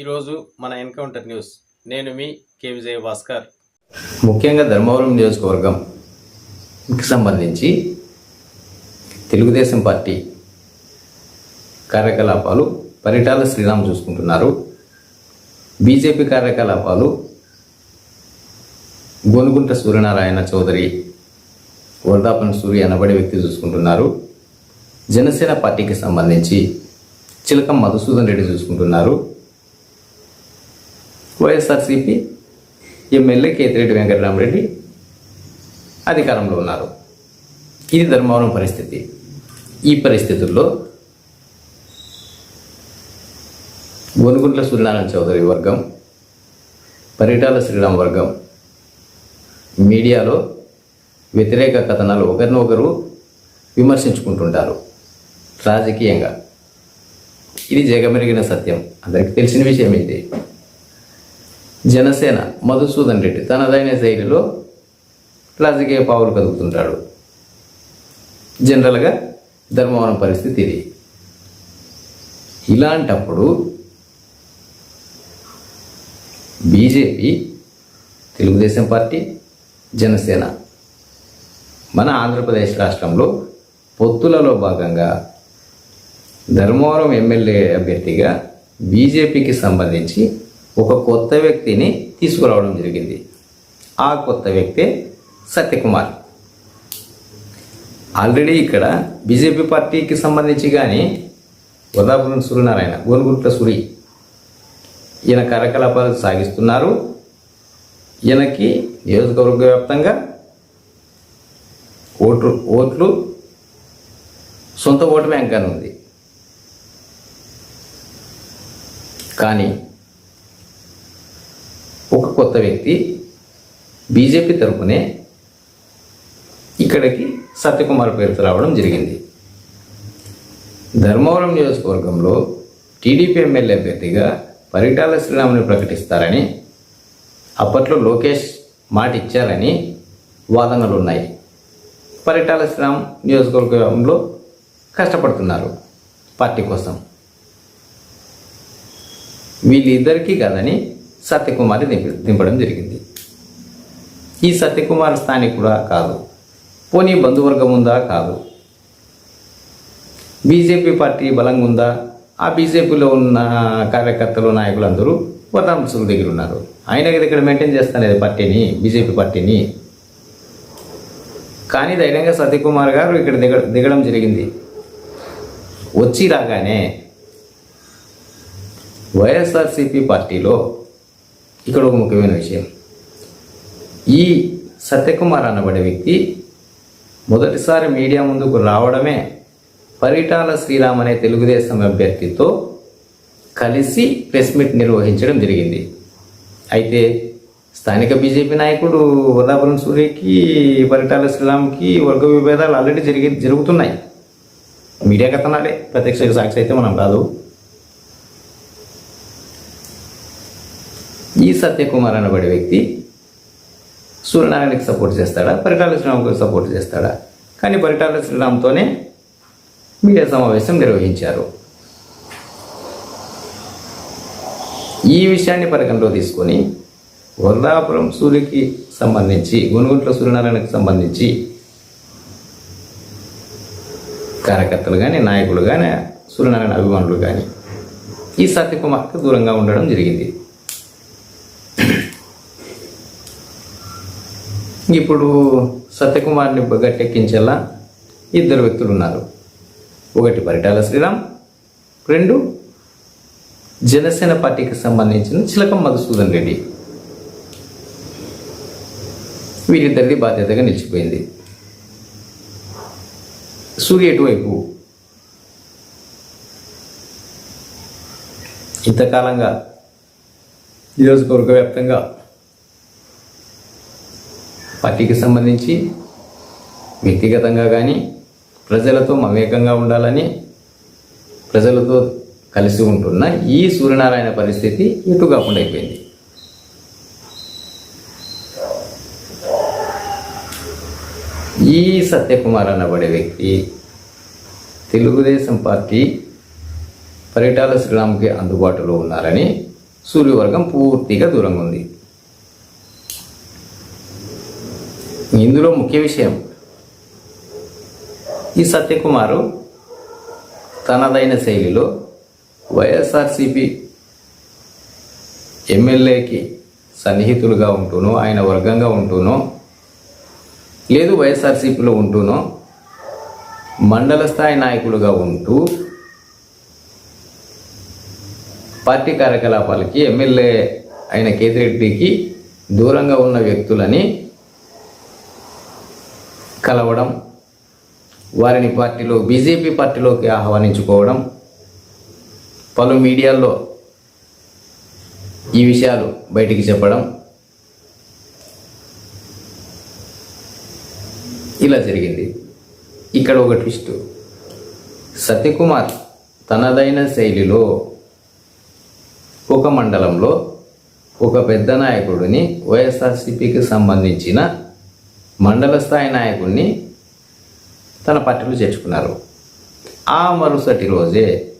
ఈరోజు మన encounter news. నేను మీ కే. విజయ భాస్కర్ ముఖ్యంగా ధర్మవరం నియోజకవర్గంకి సంబంధించి తెలుగుదేశం పార్టీ కార్యకలాపాలు పరిటాల శ్రీరామ్ చూసుకుంటున్నారు. బీజేపీ కార్యకలాపాలు గోనుగుంట సూర్యనారాయణ చౌదరి వరదాపన సూర్య అనబడే వ్యక్తి చూసుకుంటున్నారు. జనసేన పార్టీకి సంబంధించి చిలకం మధుసూదన్ రెడ్డి చూసుకుంటున్నారు. వైఎస్ఆర్సీపీ ఎమ్మెల్యే కేతిరెడ్డి వెంకటరామరెడ్డి అధికారంలో ఉన్నారు. ఇది ధర్మవరం పరిస్థితి. ఈ పరిస్థితుల్లో గొనుగుంట్ల సూర్యనారాయణ చౌదరి వర్గం పరిటాల శ్రీరామ్ వర్గం మీడియాలో వ్యతిరేక కథనాలు ఒకరినొకరు విమర్శించుకుంటుంటారు రాజకీయంగా. ఇది జగమెరిగిన సత్యం. అందరికీ తెలిసిన విషయం ఇది జనసేన మధుసూదన్ రెడ్డి తనదైన శైలిలో రాజకీయ పావులు కదుపుతుంటాడు. జనరల్గా ధర్మవరం పరిస్థితి ఇది. ఇలాంటప్పుడు బీజేపీ తెలుగుదేశం పార్టీ జనసేన మన ఆంధ్రప్రదేశ్ రాష్ట్రంలో పొత్తులలో భాగంగా ధర్మవరం ఎమ్మెల్యే అభ్యర్థిగా బీజేపీకి సంబంధించి ఒక కొత్త వ్యక్తిని తీసుకురావడం జరిగింది. ఆ కొత్త వ్యక్తే సత్యకుమార్. ఆల్రెడీ ఇక్కడ బీజేపీ పార్టీకి సంబంధించి కానీ ఉదాపురం సూర్యనారాయణ గోనుగుంట్ల సూరి ఈయన కార్యకలాపాలు సాగిస్తున్నారు. ఈయనకి నియోజకవర్గ వ్యాప్తంగా ఓట్లు ఓట్లు సొంత ఓటు బ్యాంక్ అని ఉంది. కానీ ఒక కొత్త వ్యక్తి బీజేపీ తరపునే ఇక్కడికి సత్యకుమార్ పేరుతో రావడం జరిగింది. ధర్మవరం నియోజకవర్గంలో టీడీపీ ఎమ్మెల్యే అభ్యర్థిగా పరిటాల శ్రీరాముని ప్రకటిస్తారని అప్పట్లో లోకేష్ మాట ఇచ్చారని వాదనలు ఉన్నాయి పరిటాల శ్రీరామ్ నియోజకవర్గంలో కష్టపడుతున్నారు పార్టీ కోసం. వీళ్ళిద్దరికీ కాదని సత్యకుమారి దింపి దింపడం జరిగింది. ఈ సత్యకుమార్ స్థానికుడా కాదు. పోనీ బంధువర్గం ఉందా కాదు. బీజేపీ పార్టీ బలంగా ఉందా? ఆ బీజేపీలో ఉన్న కార్యకర్తలు నాయకులందరూ వదాంశుల దగ్గర ఉన్నారు ఆయన ఇక్కడ మెయింటైన్ చేస్తానేది పార్టీని బీజేపీ పార్టీని? కానీ ధైర్యంగా సత్యకుమార్ గారు ఇక్కడ దిగ దిగడం జరిగింది. వచ్చి రాగానే వైఎస్ఆర్సీపీ పార్టీలో ఇక్కడ ఒక ముఖ్యమైన విషయం. ఈ సత్యకుమార్ అనబడే వ్యక్తి మొదటిసారి మీడియా ముందుకు రావడమే పరిటాల శ్రీరామ్ అనే తెలుగుదేశం అభ్యర్థితో కలిసి ప్రెస్ మీట్ నిర్వహించడం జరిగింది. అయితే స్థానిక బీజేపీ నాయకుడు ఉదాపురం సూర్యకి పరిటాల శ్రీరామ్కి వర్గ విభేదాలు ఆల్రెడీ జరిగి జరుగుతున్నాయి. మీడియా కథనాలే. ప్రత్యక్ష సాక్షి అయితే మనం కాదు. ఈ సత్యకుమార్ అనబడే వ్యక్తి సూర్యనారాయణకి సపోర్ట్ చేస్తాడా? పరిటాల శ్రీరామ్కి సపోర్ట్ చేస్తాడా? కానీ పరిటాల శ్రీరామ్తోనే మీడియా సమావేశం నిర్వహించారు. ఈ విషయాన్ని పరిగణలో తీసుకొని వరదాపురం సూర్యుకి సంబంధించి గునుగుంట్ల సూర్యనారాయణకి సంబంధించి కార్యకర్తలు కానీ నాయకులు కానీ సూర్యనారాయణ అభిమానులు కానీ ఈ సత్యకుమార్కి దూరంగా ఉండడం జరిగింది. ఇప్పుడు సత్యకుమార్ని గట్టెక్కించేలా ఇద్దరు వ్యక్తులు ఉన్నారు ఒకటి పరిటాల శ్రీరామ్ రెండు జనసేన పార్టీకి సంబంధించిన చిలకం మధుసూదన్ రెడ్డి. వీరిద్దరిది బాధ్యతగా నిలిచిపోయింది. సూర్య ఎటువైపు? ఇంతకాలంగా నియోజకవర్గ వ్యాప్తంగా పార్టీకి సంబంధించి వ్యక్తిగతంగా కానీ ప్రజలతో మమేకంగా ఉండాలని ప్రజలతో కలిసి ఉంటున్న ఈ సూర్యనారాయణ పరిస్థితి ఎటు కాకుండా అయిపోయింది. ఈ సత్యకుమార్ అనబడే వ్యక్తి తెలుగుదేశం పార్టీ పరిటాల శ్రీరామ్కి అందుబాటులో ఉన్నారని సూర్యవర్గం పూర్తిగా దూరంగా ఉంది ఇందులో ముఖ్య విషయం ఈ సత్యకుమారు తనదైన శైలిలో వైఎస్ఆర్సిపి ఎమ్మెల్యేకి సన్నిహితులుగా ఉంటూనో ఆయన వర్గంగా ఉంటూనో లేదు వైఎస్ఆర్సీపీలో ఉంటూనో మండల స్థాయి నాయకులుగా ఉంటూ పార్టీ కార్యకలాపాలకి ఎమ్మెల్యే అయిన కేతిరెడ్డికి దూరంగా ఉన్న వ్యక్తులని కలవడం వారిని పార్టీలో బీజేపీ పార్టీలోకి ఆహ్వానించుకోవడం పలు మీడియాల్లో ఈ విషయాలు బయటికి చెప్పడం ఇలా జరిగింది. ఇక్కడ ఒక ట్విస్ట్. సత్యకుమార్ తనదైన శైలిలో ఒక మండలంలో ఒక పెద్ద నాయకుడిని వైఎస్ఆర్సీపీకి సంబంధించిన మండల స్థాయి నాయకుడిని తన పార్టీలో చేర్చుకున్నారు. ఆ మరుసటి రోజే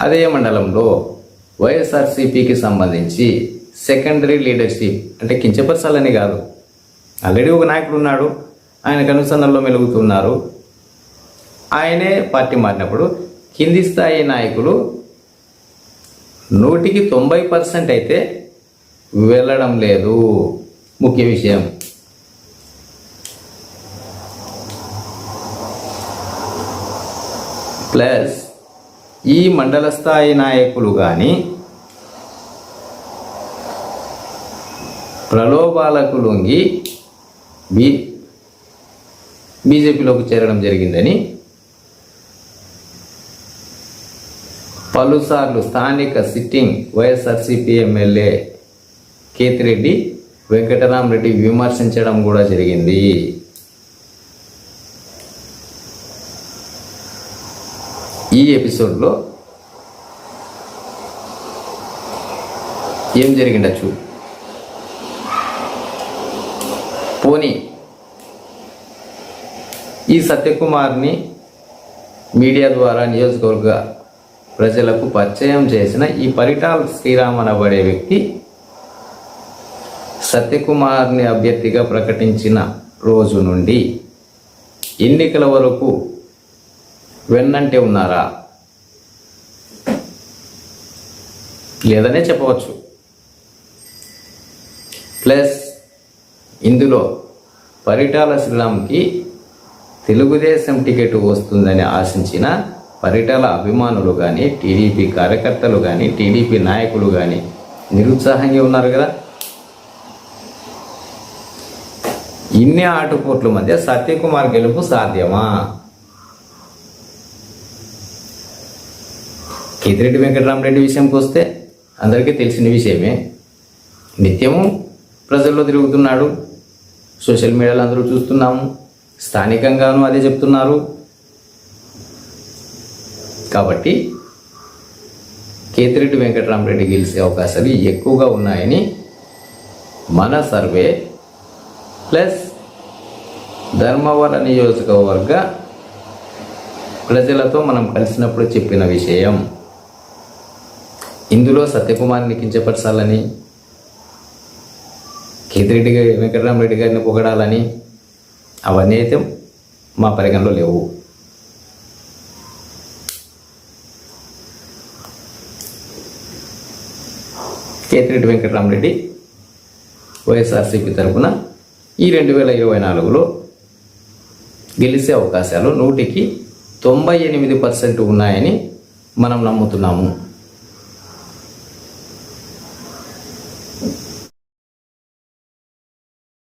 అదే మండలంలో వైఎస్ఆర్సీపీకి సంబంధించి సెకండరీ లీడర్షిప్ అంటే కించపరచాలని కాదు. ఆల్రెడీ ఒక నాయకుడు ఉన్నాడు. ఆయనకు అనుసంధానంలో మెలుగుతున్నారు. ఆయనే పార్టీ మారినప్పుడు కింది స్థాయి నాయకులు నూటికి తొంభై పర్సెంట్ అయితే వెళ్ళడం లేదు. ముఖ్య విషయం. ప్లస్ ఈ మండల స్థాయి నాయకులు కానీ ప్రలోభాలకు లొంగి బీ బీజేపీలోకి చేరడం జరిగిందని పలుసార్లు స్థానిక sitting YSRCP MLA Kethireddy Venkatarami Reddy విమర్శించడం కూడా జరిగింది. ఎపిసోడ్లో ఏం జరిగిండొచ్చు పోనీ ఈ సత్యకుమార్ని మీడియా ద్వారా నియోజకవర్గ ప్రజలకు పరిచయం చేసిన ఈ పరిటాల్ శ్రీరామ్ అనబడే వ్యక్తి సత్యకుమార్ని అభ్యర్థిగా ప్రకటించిన రోజు నుండి ఎన్నికల వరకు వెన్నంటే ఉన్నారా? లేదనే చెప్పవచ్చు. ప్లస్ ఇందులో పరిటాల శ్రీరామ్కి తెలుగుదేశం టికెట్ వస్తుందని ఆశించిన పరిటాల అభిమానులు కానీ టీడీపీ కార్యకర్తలు కానీ టీడీపీ నాయకులు కానీ నిరుత్సాహంగా ఉన్నారు కదా? ఇన్ని ఆటుపోట్ల మధ్య సత్యకుమార్ గెలుపు సాధ్యమా? కేతిరెడ్డి వెంకటరామరెడ్డి విషయంకి వస్తే అందరికీ తెలిసిన విషయమే. నిత్యము ప్రజల్లో తిరుగుతున్నాడు. సోషల్ మీడియాలో అందరూ చూస్తున్నాము. స్థానికంగాను అదే చెప్తున్నారు. కాబట్టి కేతిరెడ్డి వెంకటరామరెడ్డి గెలిచే అవకాశాలు ఎక్కువగా ఉన్నాయని మన సర్వే ప్లస్ ధర్మవరం నియోజకవర్గ ప్రజలతో మనం కలిసినప్పుడు చెప్పిన విషయం. ఇందులో సత్యకుమార్ని కించపరచాలని కేతిరెడ్డి గారి వెంకటరామరెడ్డి గారిని పొగడాలని అవన్నీ అయితే మా పరిగణలో లేవు. కేతిరెడ్డి వెంకటరామరెడ్డి వైఎస్ఆర్సీపీ తరఫున ఈ రెండు వేల ఇరవై నాలుగులో గెలిచే అవకాశాలు నూటికి తొంభై ఎనిమిది పర్సెంట్ ఉన్నాయని మనం నమ్ముతున్నాము.